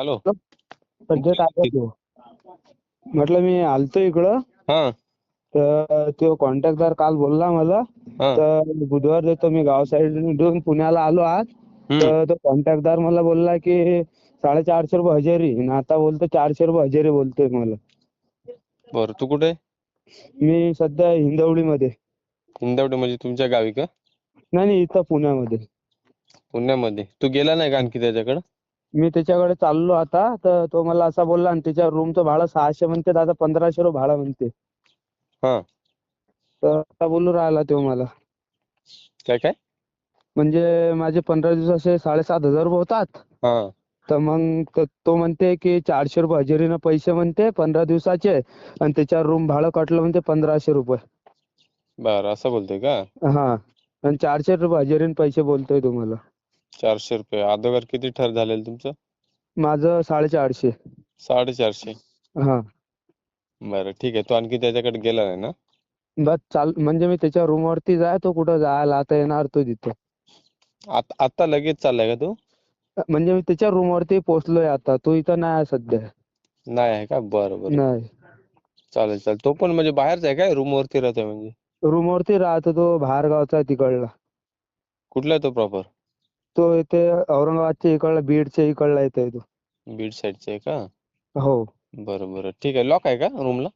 Hello. म्हटलं मी आलतो इकडं. हा. तर तो कॉन्ट्रॅक्टदार काल बोलला मला. हा. तर बुधवार देतो मी गाव साईडून पुण्याला आलो आज. हम्म. तर तो कॉन्ट्रॅक्टदार मला बोलला की साडेचारशे रुपये हजेरी. आणि आता बोलतो चारशे रुपये हजेरी बोलतोय मला. बरं तू कुठे? मी सध्या हिंजवडीमध्ये हिंदवडी म्हणजे तुमच्या गावी का? नाही नाही इथं पुण्यामध्ये. पुण्यामध्ये. तू गेला नाही का आणखी त्याच्याकडे? मी त्याच्याकडे चाललो आता तर तो मला असा बोलला आणि त्याच्या रूमचं भाडं सहाशे म्हणते आता पंधराशे रुपये भाडं म्हणते. हा. तर आता बोलू राहिला तो मला. काय काय? म्हणजे माझे पंधरा दिवसाचे साडेसात हजार रुपये होतात. हा. तर मग त- तो म्हणते की चारशे रुपये हजेरीनं पैसे म्हणते पंधरा दिवसाचे आणि त्याच्यावर रूम भाडं कटलं म्हणते पंधराशे रुपये. बरं असं बोलतोय का? हा. आणि चारशे रुपये हजेरीनं पैसे बोलतोय तुम्हाला चारशे रुपये. अगोदर किती ठर झालेलं तुमचं? माझं साडेचारशे. साडेचारशे? हा. बरं ठीक आहे. तू आणखी त्याच्याकडे गेला नाही ना? बस चाल म्हणजे मी त्याच्या रूम वरती जाय तो कुठं जायला आता येणार तो तिथं. आता आता लगेच चाललाय का तू? म्हणजे मी त्याच्या रूम वरती पोहोचलोय आता. तो इथं नाही आहे सध्या. नाही आहे का? बरं बरं. नाही. चालेल चालेल. तो पण म्हणजे बाहेरचा आहे काय रूम वरती राहतोय म्हणजे? रूम वरती राहतो तो बाहेर गावचा आहे तिकडला. कुठला आहे तो प्रॉपर तो इथे औरंगाबादच्या इकडला बीडच्या इकडला येतोय तो. बीड साईडचा आहे का? हो. बरं बरं. ठीक आहे. लॉक आहे का रूमला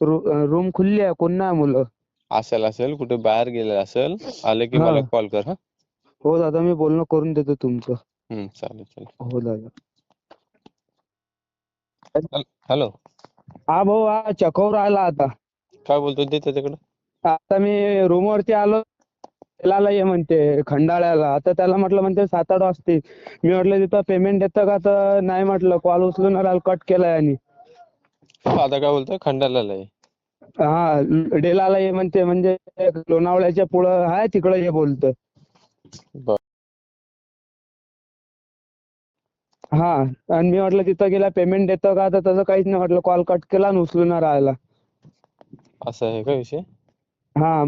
रूम खुल्ली आहे. कोण नाही मुलं. असेल असेल. कुठे बाहेर गेलेला असेल आले की मला हा. कॉल कर हा. हो दादा मी बोलणं करून देतो तुमचं. हम्म चालेल चालेल. हो दादा. हॅलो हा भाऊ हा चकवर आला आता. काय बोलतोय? ते त्याच्याकडे. आता मी रूम वरती आलो. त्याला ये म्हणते खंडाळ्याला. आता त्याला म्हटलं म्हणते सात आठ वाजतील मी म्हटलं तिथं पेमेंट येतं का? तर नाही म्हटलं. कॉल उचलून राहिला कट केलाय आणि आता काय बोलतोय? खंडाळ्याला आहे हा डेलाला ये म्हणते म्हणजे लोणावळ्याच्या पुढं आहे तिकडं ये बोलतोय. बर. हा आणि मी म्हटलं तिथं गेला पेमेंट येतं का? तर तसं काहीच नाही म्हटलं. कॉल कट केला आणि उचलून राहिला. असं आहे का विषय? हा.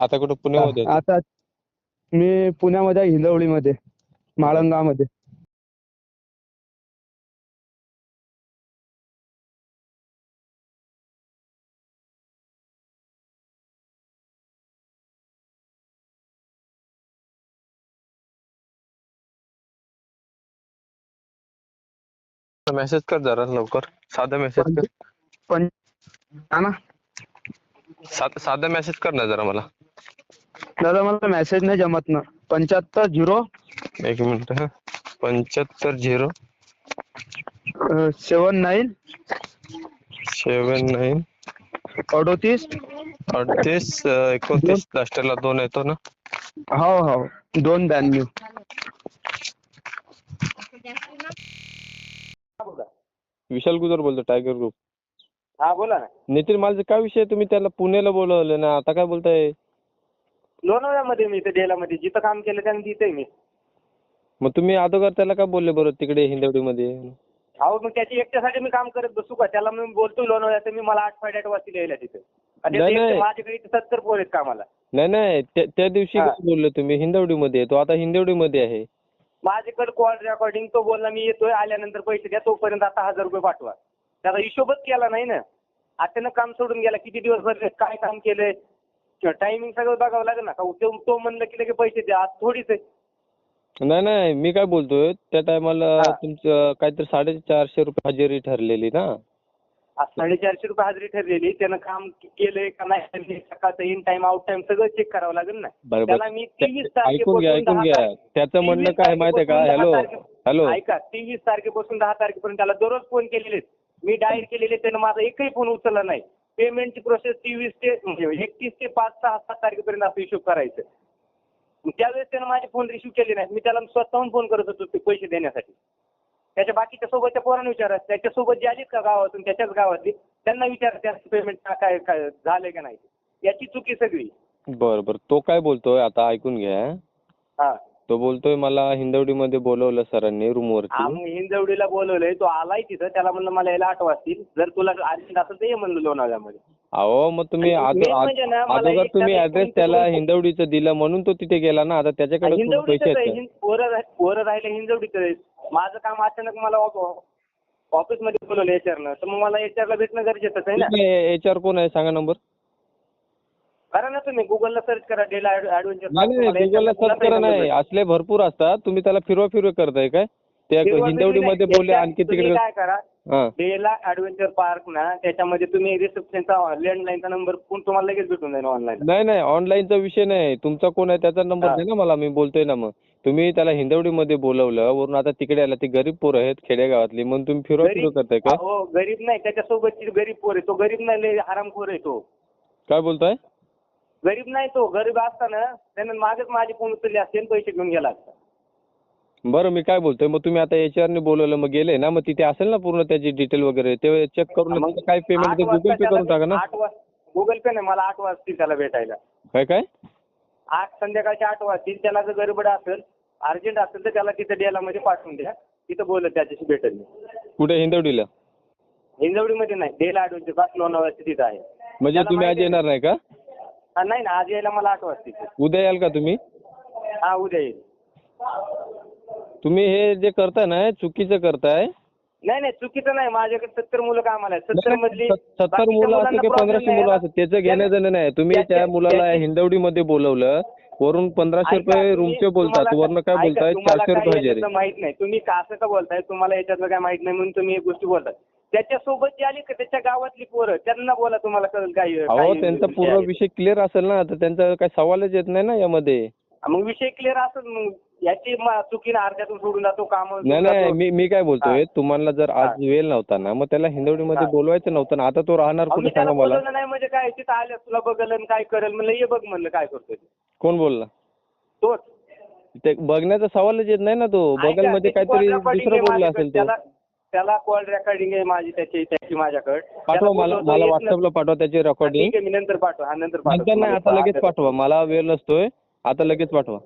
आता कुठं पुण्यामध्ये आता मी पुण्यामध्ये आहे, हिंजवडीमध्ये माळंगामध्ये. मेसेज कर जरा लवकर. साधा मेसेज कर. पण हा ना? साधा साधा मेसेज कर ना जरा मला. दादा मला मेसेज नाही जमत ना. पंच्याहत्तर झिरो. एक मिनिट हा. पंच्याहत्तर zero. Seven nine seven nine अडोतीस. अडतीस एकोणतीस लास्टला दोन येतो ना? हो हो. दोन ब्याण्णव विशाल गुजर बोलतो टायगर ग्रुप हा बोला ना. नितीन माझा काय विषय आहे? तुम्ही त्याला पुण्याला बोलवलं ना आता काय बोलताय? लोणावळ्यामध्ये मी इथे डेलामध्ये जिथं काम केलं त्यानं तिथे मी. मग तुम्ही अगोदर त्याला का बोलले बरं तिकडे हिंदवडीमध्ये? अहो मग त्याची एकट्यासाठी मी काम करत बसू का? त्याला मी बोलतो लोणावळ्यात मी मला आठ फायदा वाचले यायला तिथे. आणि नाही, त्याचे एकटे नाही. माझ्याकडे इथे सत्तर पोर आहेत कामाला. नाही नाही. त्या त्या दिवशी हा. काय बोलले तुम्ही? हिंदवडीमध्ये आहे. तो आता हिंदवडीमध्ये आहे. माझ्याकडे कॉल रेकॉर्डिंग तो बोलला मी येतोय आल्यानंतर पैसे द्या तोपर्यंत आता हजार रुपये पाठवा. त्याचा हिशोबच केला नाही ना. अचानक काम सोडून गेला. किती दिवस भरले काय काम केलंय? टायमिंग सगळं बघावं लागेल ना. का तो तो म्हणलं की लगेच पैसे द्या आज थोडीच आहे. नाही नाही मी काय बोलतोय त्या टायमाला हा. तुमचं काहीतरी साडेचारशे रुपये हजेरी ठरलेली ना. आज साडेचारशे रुपये हजेरी ठरलेली त्यानं काम केलंय का नाही केलंय, सकाळचं इन टाइम आउट टाइम सगळं चेक करावं लागेल ना. बरोबर. त्याला मी तेवीस ऐकून घ्या ऐकून घ्या. तारखे- त्याचं म्हणणं काय आहे माहितीये का? हॅलो हॅलो ऐका तेवीस तारखेपासून दहा तारखेपर्यंत त्याला दररोज फोन केलेले. मी डायल केलेले त्यानं माझा एकही फोन उचलला नाही. पेमेंटची प्रोसेस तेवीस ते म्हणजे एकतीस ते पाच सहा सात तारखेपर्यंत असं हिशोब करायचं त्यावेळेस त्यानं माझे फोन रिसिव्ह केले नाहीत मी त्याला स्वतःहून फोन करत होतो ते पैसे देण्यासाठी. त्याच्या बाकीच्या सोबतच्या पोरांना विचारा. त्याच्यासोबत जे आलीत का गावातून त्याच्याच गावातली त्यांना विचारा त्याचं पेमेंट काय काय झालंय का नाही याची चुकी सगळी. बरं बरं. तो काय बोलतोय? आता ऐकून घ्या हा. तो बोलतोय मला हिंदवडीमध्ये बोलवलं सरांनी रूमवरती. आम्ही हिंजवडीला बोलवलंय तो आलाय तिथं त्याला म्हणलं मला यायला आठ वाजतील जर तुला अर्जंट असेल तर ये म्हणलं लोणावळ्यामध्ये. अहो मग तुम्ही आणि आदो- main म्हणजे ना, मला अगोदर एक तुम्ही ऍड्रेस त्याला हिंदवडीचं दिलं म्हणून तो तिथे गेला ना आता त्याच्याकडे खूप पैसे आहे आहेत हिं- पोरं राह- पोरं राहिले हिंजवडीच आहे माझं काम अचानक मला ऑफिसमध्ये बोलवलं एचआरनं तर मग मला एचआर ला भेटणं गरजेचंच आहे ना. एच आर कोण आहे? सांगा नंबर करा ना तुम्ही. गुगलला सर्च करा डेला ऍडव्हेंचर नाही नाही गुगलला सर्च करा नाही. असले भरपूर असतात. तुम्ही त्याला फिरवा फिरवा करताय काय? त्या हिंदवडीमध्ये बोलले आणखी तिकडे काय करा? डेला ऍडव्हेंचर पार्क ना त्याच्यामध्ये तुम्ही रिसेप्शनचा लँडलाईनचा नंबर तुम्हाला लगेच भेटून जाईल ऑनलाईन नाही नाही. ऑनलाईनचा विषय नाही. तुमचा कोण आहे त्याचा नंबर. दे ना मला. मी बोलतोय ना मग. तुम्ही त्याला हिंदवडीमध्ये बोलवलं. वरून आता तिकडे आला. ती गरीब पोरं आहेत खेडेगावातली. म्हणून तुम्ही फिरवा फिरवा करताय काय हो गरीब नाही. त्याच्यासोबतची गरीब पोर आहे. तो गरीब नाही. लय हरामखोर आहे तो. काय बोलताय? गरीब नाही तो गरीब असताना त्यानं मागच माझी फोन उचलली असते आणि पैसे घेऊन गेला असता. बरं मी काय बोलतोय? मग तुम्ही आता एच ने बोलवलं मग गेले ना? मग तिथे असेल ना पूर्ण त्याची डिटेल वगैरे? ते चेक करून मग काय पेमेंट आठ गुगल पे करून त्याला- टाका ना? आठ वाजता गुगल पे नाही मला आठ वाजतील त्याला भेटायला. काय काय? आठ संध्याकाळचे आठ वाजतील. त्याला जर गडबड असेल अर्जंट असेल तर त्याला तिथं डेला मध्ये पाठवून द्या. तिथं बोलत त्याच्याशी भेटेल मी कुठे? हिंदवडीला? हिंजवडीमध्ये नाही डेला ऍडव्हेंचर पार्क लोणावळ्याच्या तिथं आहे. म्हणजे त्याला तुम्ही आज माहिती. येणार नाही का? हा, नाही ना आज यायला मला आठ वाजतील. उद्या याल का तुम्ही? हा उद्या येईल. तुम्ही हे जे करताय ना हे चुकीचं करताय. नाही नाही चुकीचं नाही माझ्याकडे सत्तर मुलं कामाला आहेत. सत्तर मधली सत्तर बाकीच्या मुलं असं मुलांना की problem पंधराशे नाही. मुलं ना. असं त्याचं घेणं देणं नाही. तुम्ही त्या मुलाला हिंदवडीमध्ये बोलवलं. वरून पंधराशे ऐका, रुपये तुम्ही- रूमचे बोलतात. तुम्हाला- वरनं काय ऐका, बोलताय? तुम्हाला चारशे रुपये हजेरी. याच्यातलं माहीत नाही. तुम्ही का असं का बोलताय तुम्हाला याच्यातलं काय माहीत नाही म्हणून तुम्ही एक गोष्टी बोलताय. त्याच्यासोबत जी आली का त्याच्या गावातली पोरं त्यांना बोला तुम्हाला कळेल काय अहो काय त्यांचा विषय पूर्ण आहे. विषय क्लिअर असेल ना तर त्यांचा काही सवालच येत नाही ना यामध्ये मग विषय क्लिअर असेल मग याची म- चुकीनं अर्ध्यातून सोडून जातो काम नाही नाही मी मी काय बोलतोय तुम्हाला जर आज. वेळ नव्हता ना मग त्याला हिंदवडीमध्ये हा. बोलवायचं नव्हतं ना आता तो राहणार कुठे सांगा मला बोलवलं नाही म्हणजे काय तिथं आलं तुला बघल आणि काय करेल म्हणलं ये बघ म्हणलं काय करतोय ते. कोण बोलला तोच ते बघण्याचा सवालच येत नाही ना तो बगल ऐका, मध्ये त्याची काहीतरी recording दुसरं आहे बोलला माझ्याकडे. असेल तो त्याला त्याला कॉल रेकॉर्डिंग आहे माझी त्याची त्याची माझ्याकडे. पाठवा मला मला व्हॉट्सअपला पाठवा त्याची. रेकॉर्डिंग ठीक आहे मी नंतर पाठवा हा नंतर नंतर नाही आता. लगेच पाठवा. मला वेळ नसतोय. आता लगेच पाठवा.